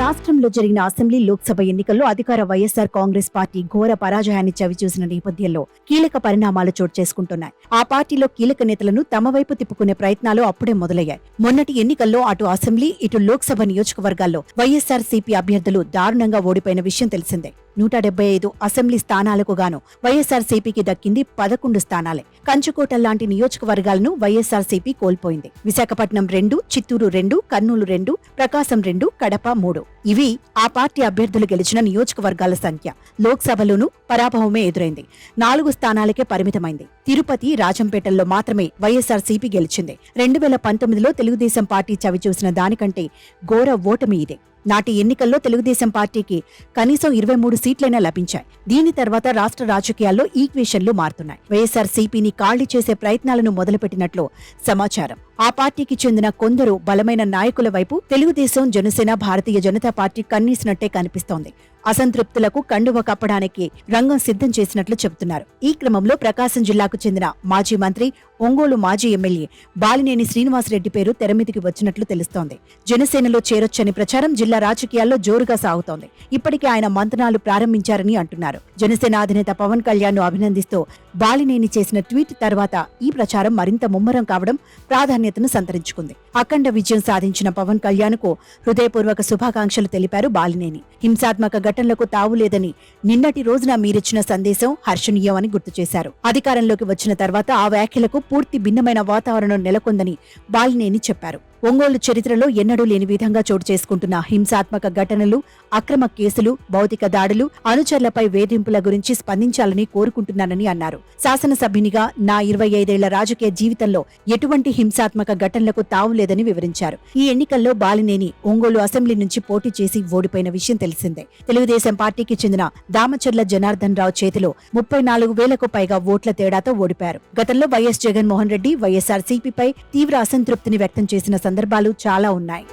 రాష్ట్రంలో జరిగిన అసెంబ్లీ లోక్సభ ఎన్నికల్లో అధికార వైఎస్సార్ కాంగ్రెస్ పార్టీ ఘోర పరాజయాన్ని చవిచూసిన నేపథ్యంలో కీలక పరిణామాలు చోటు చేసుకుంటున్నాయి. ఆ పార్టీలో కీలక నేతలను తమ వైపు తిప్పుకునే ప్రయత్నాలు అప్పుడే మొదలయ్యాయి. మొన్నటి ఎన్నికల్లో అటు అసెంబ్లీ ఇటు లోక్సభ నియోజకవర్గాల్లో వైఎస్సార్ సిపి అభ్యర్థులు దారుణంగా ఓడిపోయిన విషయం తెలిసిందే. నూట డెబ్బై ఐదు అసెంబ్లీ స్థానాలకు గాను వైఎస్ఆర్సీపీకి దక్కింది పదకొండు స్థానాలే. కంచుకోట లాంటి నియోజకవర్గాలను వైఎస్ఆర్సీపీ కోల్పోయింది. విశాఖపట్నం రెండు చిత్తూరు రెండు కర్నూలు రెండు ప్రకాశం రెండు కడప మూడు. ఇవి ఆ పార్టీ అభ్యర్థులు గెలిచిన నియోజకవర్గాల సంఖ్య. లోక్సభలోనూ పరాభవమే ఎదురైంది. నాలుగు స్థానాలకే పరిమితమైంది. తిరుపతి రాజంపేటల్లో మాత్రమే వైఎస్ఆర్సీపీ సిపి గెలిచింది. రెండు వేల పంతొమ్మిదిలో తెలుగుదేశం పార్టీ చవిచూసిన దానికంటే ఘోర ఓటమి ఇదే. నాటి ఎన్నికల్లో తెలుగుదేశం పార్టీకి కనీసం ఇరవై మూడు సీట్లైనా లభించాయి. దీని తర్వాత రాష్ట్ర రాజకీయాల్లో ఈక్వేషన్లు మారుతున్నాయి. వైఎస్ఆర్ సిపిని ఖాళీ చేసే ప్రయత్నాలను మొదలుపెట్టినట్లు సమాచారం. ఆ పార్టీకి చెందిన కొందరు బలమైన నాయకుల వైపు తెలుగుదేశం జనసేన భారతీయ జనతా పార్టీ కన్నీసినట్టే కనిపిస్తోంది. అసంతృప్తులకు కండువ కప్పడానికి రంగం సిద్ధం చేసినట్లు చెబుతున్నారు. ఈ క్రమంలో ప్రకాశం జిల్లాకు చెందిన మాజీ మంత్రి ఒంగోలు మాజీ ఎమ్మెల్యే బాలినేని శ్రీనివాసరెడ్డి పేరు తెరమీదికి వచ్చినట్లు తెలుస్తోంది. జనసేనలో చేరొచ్చని ప్రచారం జిల్లా రాజకీయాల్లో జోరుగా సాగుతోంది. ఇప్పటికే ఆయన మంతనాలు ప్రారంభించారని అంటున్నారు. జనసేన అధినేత పవన్ కళ్యాణ్ను అభినందిస్తూ బాలినేని చేసిన ట్వీట్ తర్వాత ఈ ప్రచారం మరింత ముమ్మరం కావడం ప్రాధాన్యతను సంతరించుకుంది. అఖండ విజయం సాధించిన పవన్ కళ్యాణ్కు హృదయపూర్వక శుభాకాంక్షలు తెలిపారు బాలినేని. హింసాత్మక ఘటనలకు తావులేదని నిన్నటి రోజున మీరిచ్చిన సందేశం హర్షణీయమని గుర్తు చేశారు. అధికారంలోకి వచ్చిన తర్వాత ఆ వ్యాఖ్యలకు పూర్తి భిన్నమైన వాతావరణం నెలకొందని బాలినేని చెప్పారు. ఒంగోలు చరిత్రలో ఎన్నడూ లేని విధంగా చోటు చేసుకుంటున్న హింసాత్మక ఘటనలు అక్రమ కేసులు భౌతిక దాడులు అనుచరులపై వేధింపుల గురించి స్పందించాలని కోరుకుంటున్నానని అన్నారు. శాసనసభ్యునిగా నా ఇరవై ఐదేళ్ళ రాజకీయ జీవితంలో ఎటువంటి హింసాత్మక ఘటనలకు తావులేదని వివరించారు. ఈ ఎన్నికల్లో బాలినేని ఒంగోలు అసెంబ్లీ నుంచి పోటీ చేసి ఓడిపోయిన విషయం తెలిసిందే. తెలుగుదేశం పార్టీకి చెందిన దామచర్ల జనార్దన్ రావు చేతిలో ముప్పై నాలుగు వేలకు పైగా ఓట్ల తేడాతో ఓడిపారు గతంలో వైఎస్ జగన్మోహన్ రెడ్డి వైఎస్ఆర్ తీవ్ర అసంతృప్తిని వ్యక్తం చేసిన సందర్భాలు చాలా ఉన్నాయి.